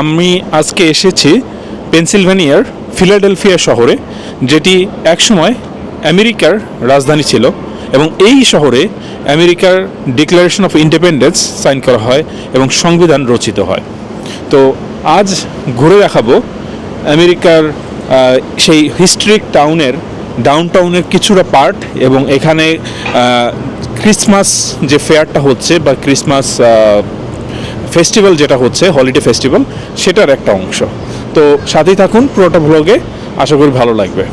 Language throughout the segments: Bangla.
আমি আজকে এসেছি পেনসিলভেনিয়ার ফিলাডেলফিয়া শহরে, যেটি একসময় আমেরিকার রাজধানী ছিল এবং এই শহরে আমেরিকার ডিক্লারেশন অফ ইন্ডিপেন্ডেন্স সাইন করা হয় এবং সংবিধান রচিত হয়। তো আজ ঘুরে দেখাবো আমেরিকার সেই হিস্ট্রিক টাউনের ডাউন টাউনের কিছুটা পার্ট এবং এখানে ক্রিসমাস যে ফেয়ারটা হচ্ছে বা ক্রিসমাস ফেস্টিভ্যাল যেটা হচ্ছে, হলিডে ফেস্টিভ্যাল, সেটার একটা অংশ। তো সাথেই থাকুন পুরোটা ভ্লগে আশা করি ভালো লাগবে।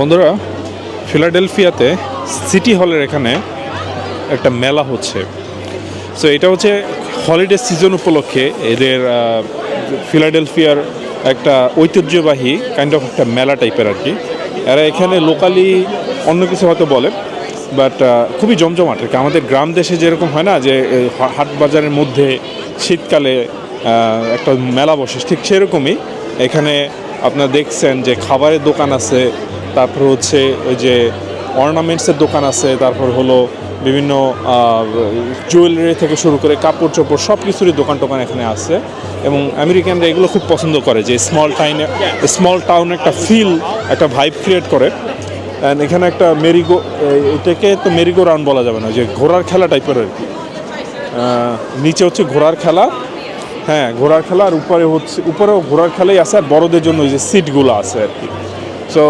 বন্ধুরা, ফিলাডেলফিয়াতে সিটি হলের এখানে একটা মেলা হচ্ছে। সো এটা হচ্ছে হলিডে সিজন উপলক্ষে এদের ফিলাডেলফিয়ার একটা ঐতিহ্যবাহী কাইন্ড অফ একটা মেলা টাইপের আর কি। এরা এখানে লোকালি অন্য কিছু হয়তো বলে বাট খুবই জমজমাট আর কি। আমাদের গ্রাম দেশে যেরকম হয় না যে হাট বাজারের মধ্যে শীতকালে একটা মেলা বসে, ঠিক সেরকমই এখানে আপনারা দেখছেন যে খাবারের দোকান আছে তারপর হচ্ছে ওই যে অর্নামেন্টসের দোকান আছে, তারপর হলো বিভিন্ন জুয়েলারি থেকে শুরু করে কাপড় চোপড় সব কিছুরই দোকান টোকান এখানে আছে। এবং আমেরিকানরা এগুলো খুব পছন্দ করে, যে স্মল টাইনে স্মল টাউনে একটা ফিল একটা ভাইব ক্রিয়েট করে। অ্যান্ড এখানে একটা মেরিগো এটাকে তো মেরিগো রাউন্ড বলা যাবে না, যে ঘোড়ার খেলা টাইপের আর কি। নিচে হচ্ছে ঘোড়ার খেলা। হ্যাঁ ঘোড়ার খেলা আর উপরে হচ্ছে, উপরেও ঘোড়ার খেলাই আছে, আর বড়দের জন্য ওই যে সিটগুলো আছে আর কি। সো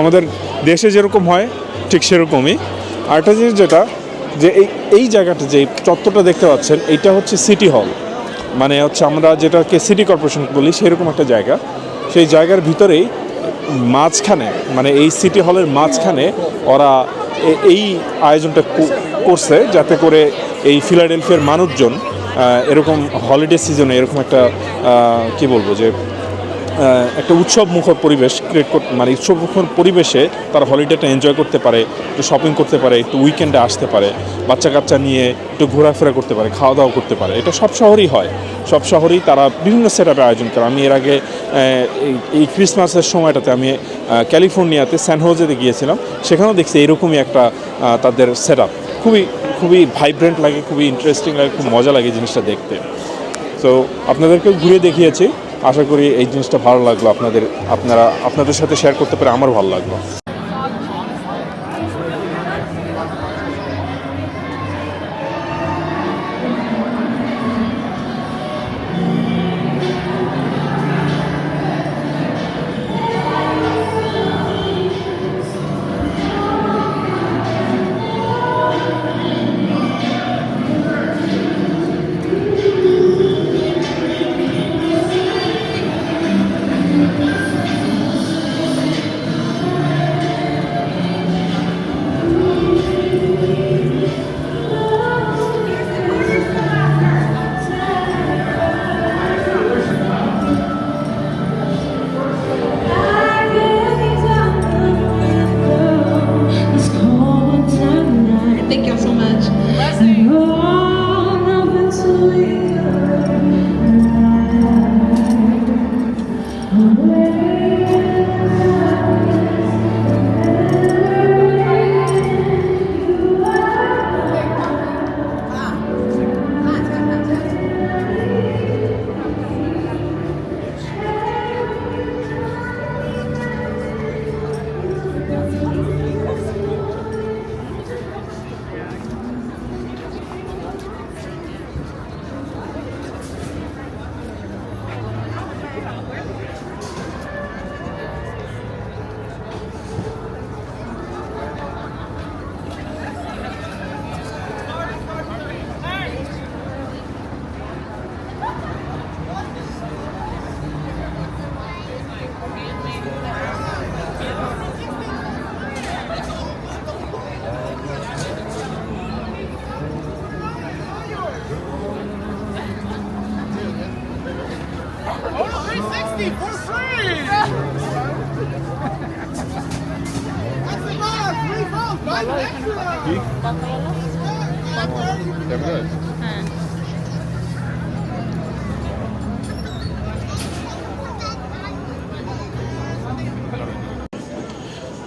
আমাদের দেশে যেরকম হয়, ঠিক সেরকমই। আরেকটা জিনিস যেটা, যে এই এই জায়গাটা যে চত্বরটা দেখতে পাচ্ছেন, এইটা হচ্ছে সিটি হল মানে হচ্ছে আমরা যেটাকে সিটি কর্পোরেশন বলি, সেরকম একটা জায়গা। সেই জায়গার ভিতরেই মাঝখানে মানে এই সিটি হলের মাঝখানে ওরা এই আয়োজনটা করছে, যাতে করে এই ফিলাডেলফিয়ার মানুষজন এরকম হলিডে সিজনে এরকম একটা কি বলব যে একটা উৎসব মুখর পরিবেশ ক্রিয়েট করতে মানে উৎসব মুখর পরিবেশে তারা হলিডেটা এনজয় করতে পারে, একটু শপিং করতে পারে, একটু উইকেন্ডে আসতে পারে বাচ্চা কাচ্চা নিয়ে একটু ঘোরাফেরা করতে পারে খাওয়া দাওয়া করতে পারে। এটা সব শহরেই হয়। সব শহরেই তারা বিভিন্ন সেট আয়োজন করে। আমি এর আগে এই- ক্রিসমাসের সময়টাতে আমি ক্যালিফোর্নিয়াতে স্যান হোজেতে গিয়েছিলাম। সেখানেও দেখছি এরকমই একটা তাদের সেট খুবই খুবই ভাইব্রেন্ট লাগে, খুবই ইন্টারেস্টিং লাগে, খুব মজা লাগে জিনিসটা দেখতে। তো আপনাদেরকেও ঘুরে দেখিয়েছি। আশা করি এই জিনিসটা ভালো লাগল। আপনাদের, আপনারা, আপনাদের সাথে শেয়ার করতে পারে আমার ভালো লাগল।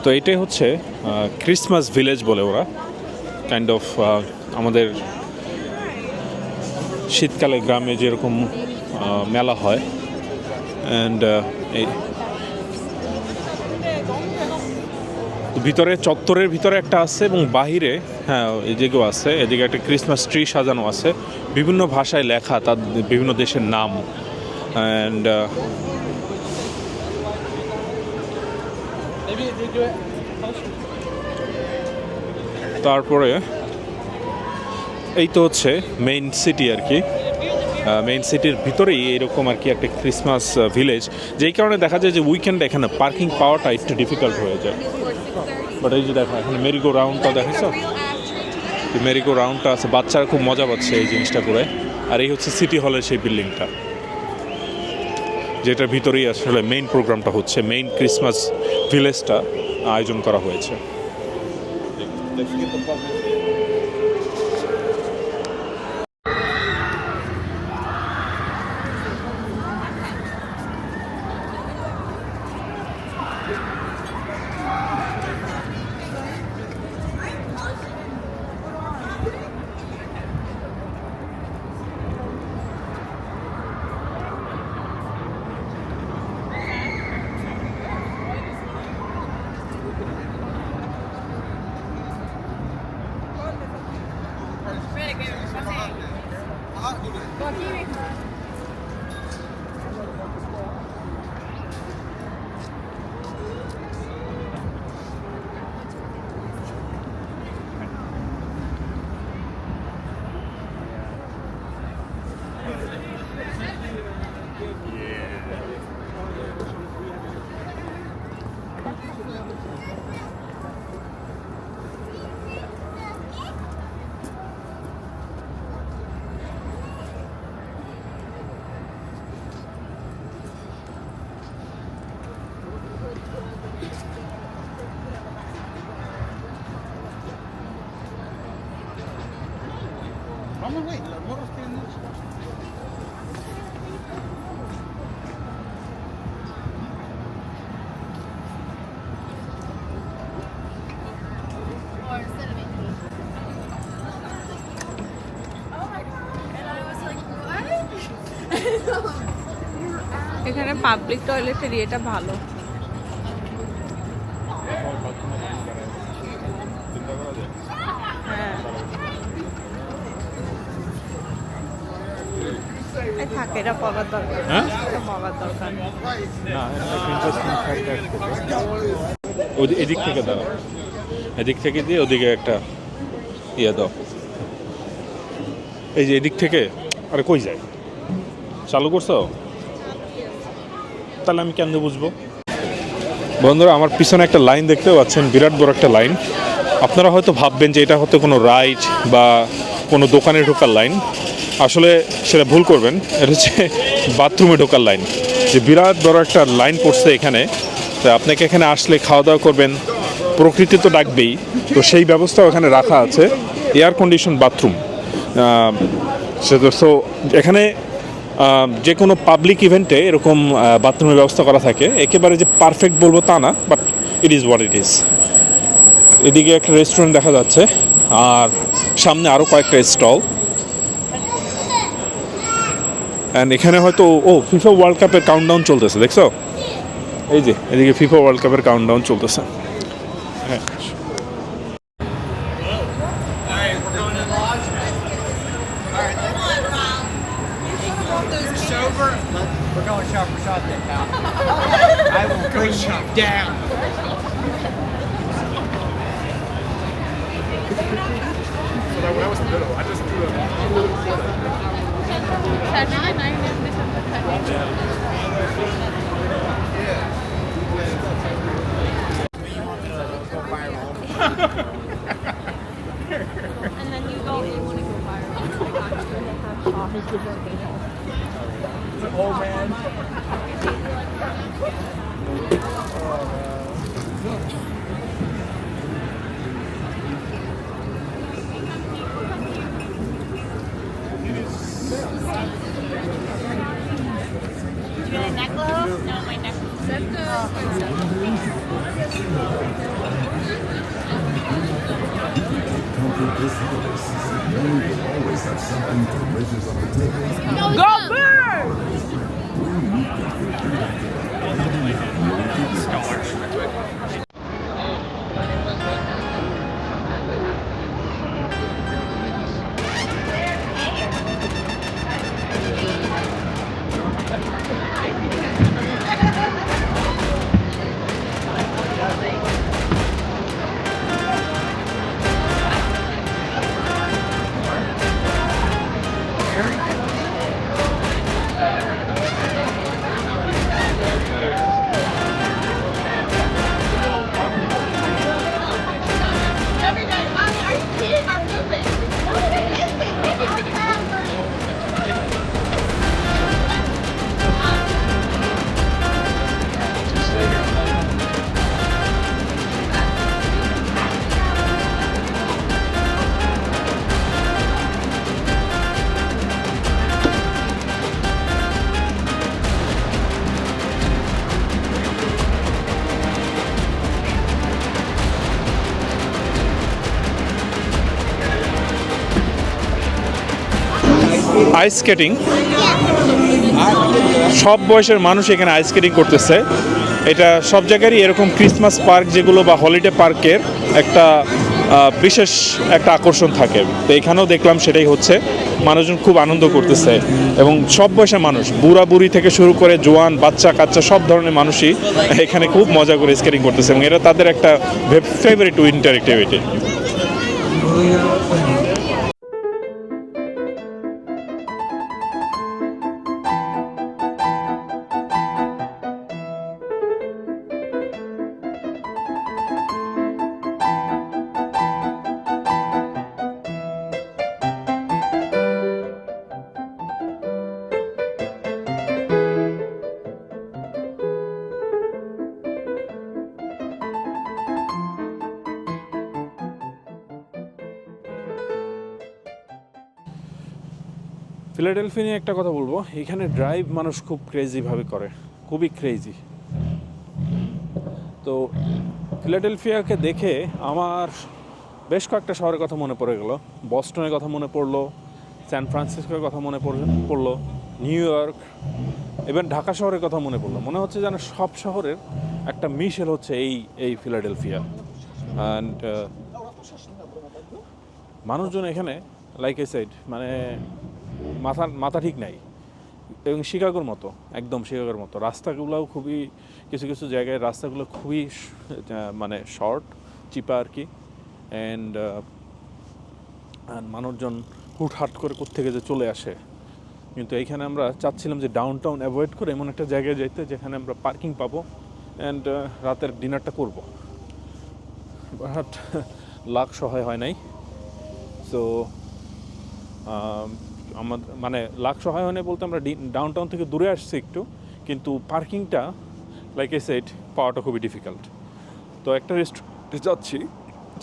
তো এটাই হচ্ছে ক্রিসমাস ভিলেজ বলে ওরা। কাইন্ড অফ আমাদের শীতকালে গ্রামে যেরকম মেলা হয়। অ্যান্ড এই ভিতরে চত্বরের ভিতরে একটা আছে এবং বাহিরে হ্যাঁ এদিকেও আছে। এদিকে একটা ক্রিসমাস ট্রি সাজানো আছে। বিভিন্ন ভাষায় লেখা তার বিভিন্ন দেশের নাম। অ্যান্ড তারপরে এই তো হচ্ছে মেইন সিটি আর কি। মেইন সিটির ভিতরেই এরকম আর কি একটা ক্রিসমাস ভিলেজ যেই কারণে দেখা যায় যে উইকেন্ডে এখানে পার্কিং পাওয়াটা একটু ডিফিকাল্ট হয়ে যায়। বাট এই যে দেখো এখানে মেরিগো রাউন্ডটা দেখেছ মেরিগো রাউন্ডটা আছে বাচ্চারা খুব মজা পাচ্ছে এই জিনিসটা করে। আর এই হচ্ছে সিটি হলের সেই বিল্ডিংটা যেটার ভিতরেই আসলে মেইন প্রোগ্রামটা হচ্ছে মেইন ক্রিসমাস ভিলেজটা আয়োজন করা হয়েছে। Thank you. এখানে পাবলিক টয়লেটের ইয়েটা ভালো হ্যাঁ এই থাক এটা পাওয়ার দরকার। হ্যাঁ? পাওয়ার দরকার। না ওদি- এদিক থেকে দাও এদিক থেকে দিয়ে ওদিকে একটা ইয়ে দাও। এই যে এদিক থেকে আরে কই যায়? চালু করছ? তাহলে আমি কেন বুঝব? বন্ধুরা আমার পিছনে একটা লাইন দেখতে পাচ্ছেন বিরাট বড় একটা লাইন আপনারা হয়তো ভাববেন যে এটা হয়তো কোনো রাইড বা কোনো দোকানে ঢোকার লাইন আসলে সেটা ভুল করবেন। এটা হচ্ছে বাথরুমে ঢোকার লাইন। যে বিরাট বড় একটা লাইন পড়ছে এখানে, তো আপনাকে এখানে আসলে খাওয়া দাওয়া করবেন। প্রকৃতি তো ডাকবেই। তো সেই ব্যবস্থাও এখানে রাখা আছে। Air condition bathroom. সে তো এখানে যে কোনো পাবলিক ইভেন্টে এরকম বাথরুমের ব্যবস্থা করা থাকে। একেবারে যে পারফেক্ট বলব তা না, but it is what it is. এদিকে একটা রেস্টুরেন্ট দেখা যাচ্ছে। আর সামনে আরও কয়েকটা স্টল। অ্যান্ড এখানে হয়তো, ও ফিফা ওয়ার্ল্ড কাপের কাউন্টডাউন চলতেছে, দেখছ? এই যে, এদিকে ফিফা ওয়ার্ল্ড কাপের কাউন্টডাউন চলতেছে। and then you go, you want to go viral. It's an old man. Do you have a necklace? No, my necklace comfort this holiday season, Yummy will always have something delicious on the table. Go Birds! Ice skating সব বয়সের মানুষ এখানে আইস স্কেটিং করতেছে। এটা সব জায়গারই এরকম ক্রিসমাস পার্ক যেগুলো বা হলিডে পার্কের একটা বিশেষ একটা আকর্ষণ থাকে। তো এখানেও দেখলাম সেটাই হচ্ছে। মানুষজন খুব আনন্দ করতেছে। এবং সব বয়সের মানুষ, বুড়া বুড়ি থেকে শুরু করে জোয়ান, বাচ্চা, কাচ্চা, সব ধরনের মানুষই এখানে খুব মজা করে স্কেটিং করতেছে। এবং এটা তাদের একটা ফেভারিট উইন্টার অ্যাক্টিভিটি ফিলাডেলফি নিয়ে একটা কথা বলব। এখানে ড্রাইভ মানুষ খুব ক্রেজিভাবে করে। খুবই ক্রেজি তো ফিলাডেলফিয়াকে দেখে আমার বেশ কয়েকটা শহরের কথা মনে পড়ে গেল। বস্টনের কথা মনে পড়ল, স্যান ফ্রান্সিসকোর কথা মনে পড়- পড়ল, নিউ ইয়র্ক ইভেন ঢাকা শহরের কথা মনে পড়ল। মনে হচ্ছে যেন সব শহরের একটা মিশেল হচ্ছে এই এই ফিলাডেলফিয়া। অ্যান্ড মানুষজন এখানে লাইক এ সাইড মানে মাথা মাথা ঠিক নাই। এবং শিকাগোর মতো, একদম শিকাগোর মতো। রাস্তাগুলোও খুবই, কিছু কিছু জায়গায় রাস্তাগুলো খুবই মানে শর্ট চিপা আর কি। অ্যান্ড মানুষজন হুটহাট করে কোত্থেকে যে চলে আসে। কিন্তু এইখানে আমরা চাচ্ছিলাম যে ডাউন টাউন অ্যাভয়েড করে এমন একটা জায়গায় যাইতে, যেখানে আমরা পার্কিং পাবো। অ্যান্ড রাতের ডিনারটা করব। বাট, লাখ সহায় হয় নাই। সো আমার মানে লাখ সহায় হয় বলতে আমরা ডাউন টাউন থেকে দূরে আসছি একটু, কিন্তু পার্কিংটা লাইক এ সেট পাওয়াটা খুবই ডিফিকাল্ট তো একটা রেস্টুরেন্টে যাচ্ছি,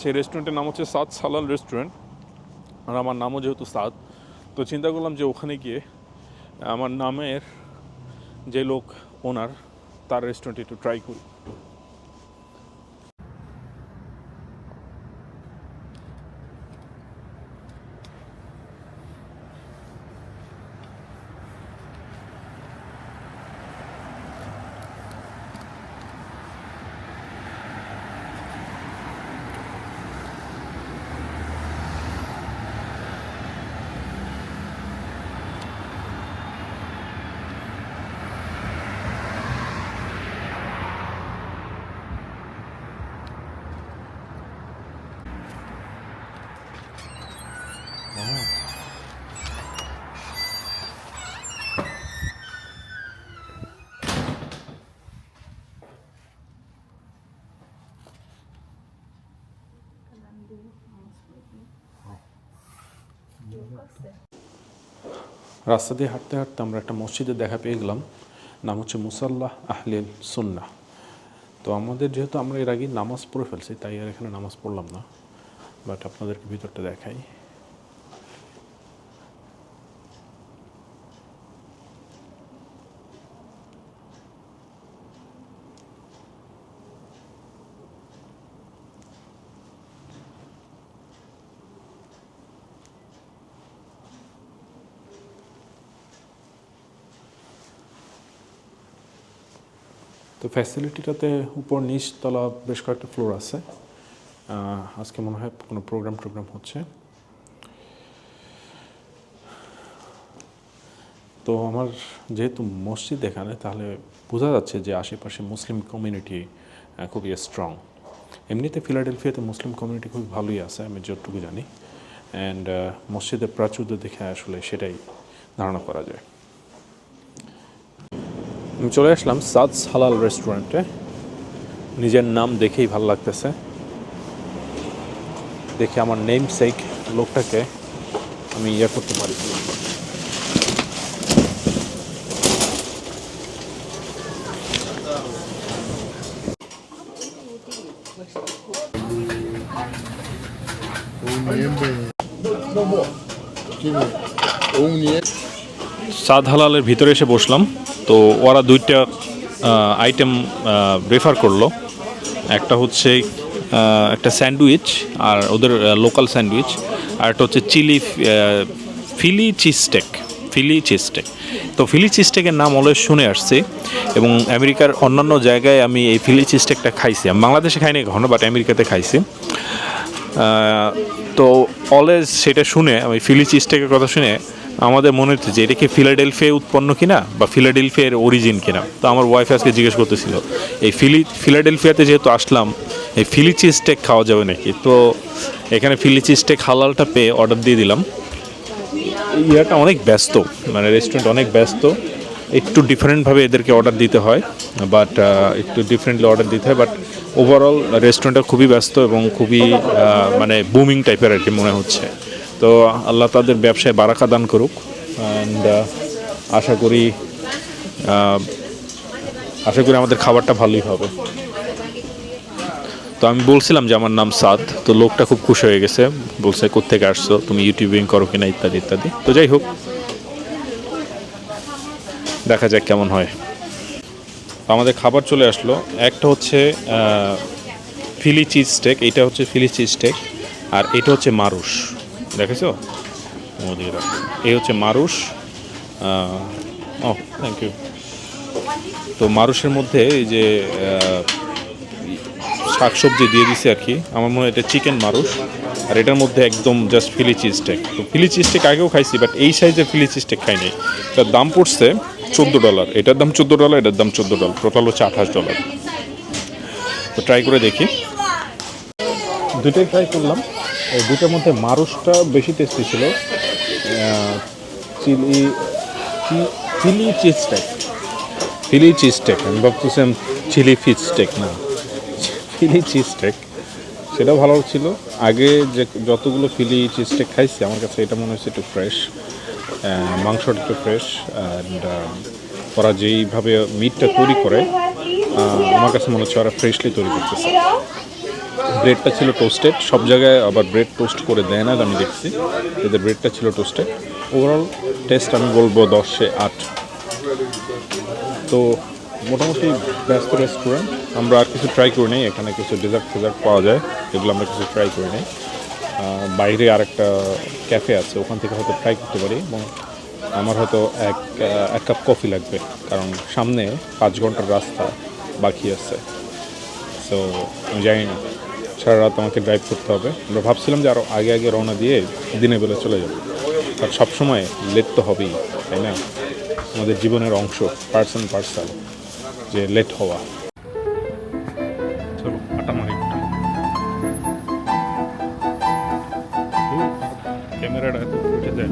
সেই রেস্টুরেন্টের নাম হচ্ছে সাদ সালাল রেস্টুরেন্ট আর আমার নামও যেহেতু সাদ, তো চিন্তা করলাম যে ওখানে গিয়ে আমার নামের যে লোক ওনার তার রেস্টুরেন্টে একটু ট্রাই করি। রাস্তা দিয়ে হাঁটতে হাঁটতে আমরা একটা মসজিদে দেখা পেয়ে গেলাম। নাম হচ্ছে মুসাল্লাহ আহলিল সুন্না তো আমাদের যেহেতু আমরা এর আগে নামাজ পড়ে ফেলছি, তাই আর এখানে নামাজ পড়লাম না। বাট আপনাদেরকে ভিতরটা দেখাই। ফ্যাসিলিটিটাতে উপর নিচ তলা বেশ কয়েকটা ফ্লোর আছে। আজকে মনে হয় কোনো প্রোগ্রাম টোগ্রাম হচ্ছে। তো আমার যেহেতু মসজিদ এখানে, তাহলে বোঝা যাচ্ছে যে আশেপাশে মুসলিম কমিউনিটি খুবই স্ট্রং এমনিতে ফিলাডেলফিয়াতে মুসলিম কমিউনিটি খুব ভালোই আছে, আমি যতটুকু জানি। অ্যান্ড মসজিদের প্রাচুর্য দেখে আসলে সেটাই ধারণা করা যায়। আমি চলে আসলাম সাদস হালাল রেস্টুরেন্টে। নিজের নাম দেখেই ভালো লাগতেছে। দেখে আমার নেম সেক লোকটাকে আমি ইয়ে করতে পারি। সাদ হালালের ভিতরে এসে বসলাম। তো ওরা দুইটা আইটেম রেফার করল। একটা হচ্ছে একটা স্যান্ডউইচ আর ওদের লোকাল স্যান্ডউইচ। আর একটা হচ্ছে chilli Philly cheese steak, Philly cheese steak. তো ফিলি চিজ স্টেকের নাম অলওয়েজ শুনে আসছি এবং আমেরিকার অন্যান্য জায়গায় আমি এই ফিলি চিজ স্টেকটা খাইছি। আমি বাংলাদেশে খাইনি কখনো বাট আমেরিকাতে খাইছি। তো অলওয়েজ সেটা শুনে, আমি ফিলি চিজটেকের কথা শুনে আমাদের মনে হচ্ছে যে এটা কি ফিলাডেলফিয়া উৎপন্ন কিনা বা ফিলাডেলফিয়ার অরিজিন কিনা? তো আমার ওয়াইফ আজকে জিজ্ঞেস করতেছিল, এই ফিলি ফিলাডেলফিয়াতে যেহেতু আসলাম, এই ফিলি চিজটেক খাওয়া যাবে নাকি? তো এখানে ফিলি চিজটেক হালালটা পেয়ে অর্ডার দিয়ে দিলাম। ইয়াটা অনেক ব্যস্ত মানে রেস্টুরেন্ট অনেক ব্যস্ত, একটু ডিফারেন্টভাবে এদেরকে অর্ডার দিতে হয় বাট একটু ডিফারেন্টলি অর্ডার দিতে হয় বাট ওভারঅল রেস্টুরেন্টটা খুবই ব্যস্ত এবং খুবই মানে বুমিং টাইপের আর কি মনে হচ্ছে। তো আল্লাহ তাদের ব্যবসায় বারাকা দান করুক। অ্যান্ড আশা করি আশা করি আমাদের খাবারটা ভালোই হবে। তো আমি বলছিলাম যে আমার নাম সাদ, তো লোকটা খুব খুশি হয়ে গেছে। বলছে, কোত্থেকে আসছো? তুমি ইউটিউবিং করো কিনা? ইত্যাদি ইত্যাদি। তো যাই হোক, দেখা যাক কেমন হয়। আমাদের খাবার চলে আসলো। একটা হচ্ছে ফিলি চিজ স্টেক এইটা হচ্ছে ফিলি চিজ স্টেক আর এটা হচ্ছে মারুশ দেখেছ এই হচ্ছে মারুশ ও থ্যাংক ইউ তো মারুশের মধ্যে এই যে শাকসবজি দিয়ে দিছে আর কি। আমার মনে হয় এটা চিকেন মারুশ আর এটার মধ্যে একদম জাস্ট ফিলি চিজটেক তো ফিলি চিজটেক আগেও খাইছি বাট এই সাইজের ফিলি চিজটেক খাইনি। তার দাম পড়ছে চোদ্দ ডলার এটার দাম চোদ্দ ডলার এটার দাম চোদ্দ ডলার টোটাল হচ্ছে আঠাশ ডলার তো ট্রাই করে দেখি। দুটোই ট্রাই করলাম। এই দুটোর মধ্যে মারুশটা বেশি টেস্টি ছিল। Chilli chilli cheese steak Philly cheese steak আমি ভাবতেছিলাম চিলি ফিজ স্টেক না। ফিলি চিজ স্টেক সেটাও ভালো ছিল। আগে যে যতগুলো ফিলি চিজ স্টেক খাইছি আমার কাছে এটা মনে হচ্ছে একটু ফ্রেশ মাংসটা একটু ফ্রেশ অ্যান্ড ওরা যেইভাবে মিটটা তৈরি করে আমার কাছে মনে হচ্ছে ওরা ফ্রেশলি তৈরি করতেছে। ব্রেডটা ছিল টোস্টেড। সব জায়গায় আবার ব্রেড টোস্ট করে দেয় না, আমি দেখছি। এদের ব্রেডটা ছিল টোস্টেড। ওভারঅল টেস্ট আমি বলব দশে আট। তো মোটামুটি ব্যস্ত রেস্টুরেন্ট আমরা আর কিছু ট্রাই করে নিই, এখানে কিছু ডেজার্ট ফেজার্ট পাওয়া যায়, এগুলো আমরা কিছু ট্রাই করে নিই। বাইরে আরেকটা ক্যাফে আছে, ওখান থেকে হয়তো ট্রাই করতে পারি, এবং আমার হয়তো এক এক কাপ কফি লাগবে, কারণ সামনে পাঁচ ঘণ্টার রাস্তা বাকি আছে। সো আমি জানি না। সারা রাত আমাকে ড্রাইভ করতে হবে। আমরা ভাবছিলাম যে আরও আগে আগে রওনা দিয়ে দিনে বেলা চলে যাব। আর সবসময় লেট তো হবেই, তাই না? আমাদের জীবনের অংশ পার্সন পার্সাল যে লেট হওয়া। চলো ক্যামেরাটা উঠে যায়।